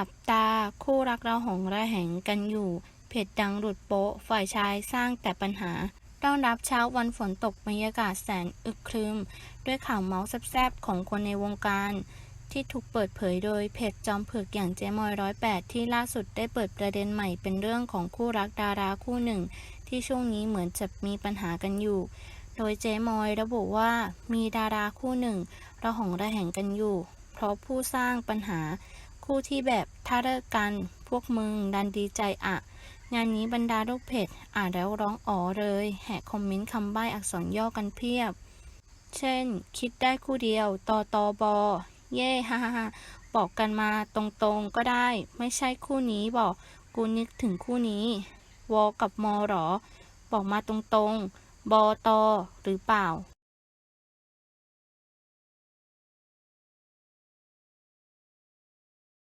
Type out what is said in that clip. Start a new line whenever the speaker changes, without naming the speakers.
จับตาคู่รักเราหองระแหงกันอยู่เพจดังหลุดโป๊ะฝ่ายชายสร้างแต่ปัญหาต้อนรับเช้าวันฝนตกบรรยากาศแสนอึกครึม ด้วยข่าวเมาส์แซบๆของคนในวงการ ที่ถูกเปิดเผยโดยเพจจอมเผือกอย่างเจมอยร้อยแปดที่ล่าสุดได้เปิดประเด็นใหม่เป็นเรื่องของคู่รักดาราคู่หนึ่ง ที่ช่วงนี้เหมือนจะมีปัญหากันอยู่ โดยเจมอยระบุว่ามีดาราคู่หนึ่งระหองระแหงกันอยู่ เพราะผู้สร้างปัญหา คู่ที่แบบถ้าเลิกกัน พวกมึงดันดีใจอะงานนี้บรรดาลูกเพจอ่านแล้วร้องอ๋อเลย แหกคอมเมนต์คำใบ้อักษรย่อกันเพียบ เช่น คิดได้คู่เดียวตอตอบอ เย่ฮ่าฮ่าบอกกันมาตรงๆก็ได้ ไม่ใช่คู่นี้บอก กูนึกถึงคู่นี้ วอกับมอหรอ บอกมาตรงๆ บอตอหรือเปล่า